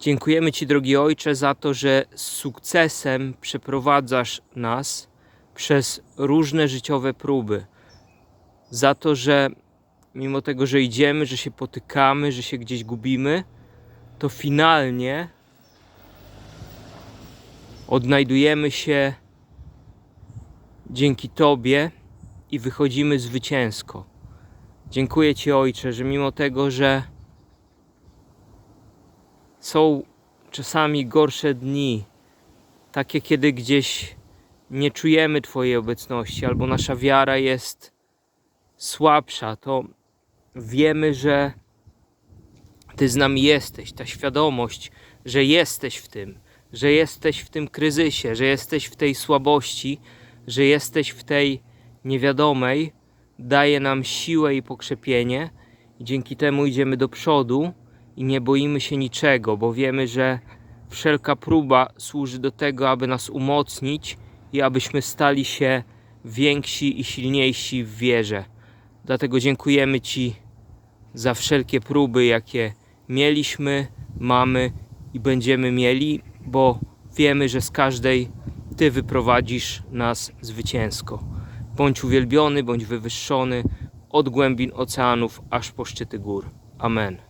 Dziękujemy Ci, drogi Ojcze, za to, że z sukcesem przeprowadzasz nas przez różne życiowe próby. Za to, że mimo tego, że idziemy, że się potykamy, że się gdzieś gubimy, to finalnie odnajdujemy się dzięki Tobie i wychodzimy zwycięsko. Dziękuję Ci, Ojcze, że mimo tego, że są czasami gorsze dni, takie kiedy gdzieś nie czujemy Twojej obecności, albo nasza wiara jest słabsza, to wiemy, że Ty z nami jesteś. Ta świadomość, że jesteś w tym, że jesteś w tym kryzysie, że jesteś w tej słabości, że jesteś w tej niewiadomej, daje nam siłę i pokrzepienie. I dzięki temu idziemy do przodu i nie boimy się niczego, bo wiemy, że wszelka próba służy do tego, aby nas umocnić i abyśmy stali się więksi i silniejsi w wierze. Dlatego dziękujemy Ci za wszelkie próby, jakie mieliśmy, mamy i będziemy mieli, bo wiemy, że z każdej Ty wyprowadzisz nas zwycięsko. Bądź uwielbiony, bądź wywyższony od głębin oceanów aż po szczyty gór. Amen.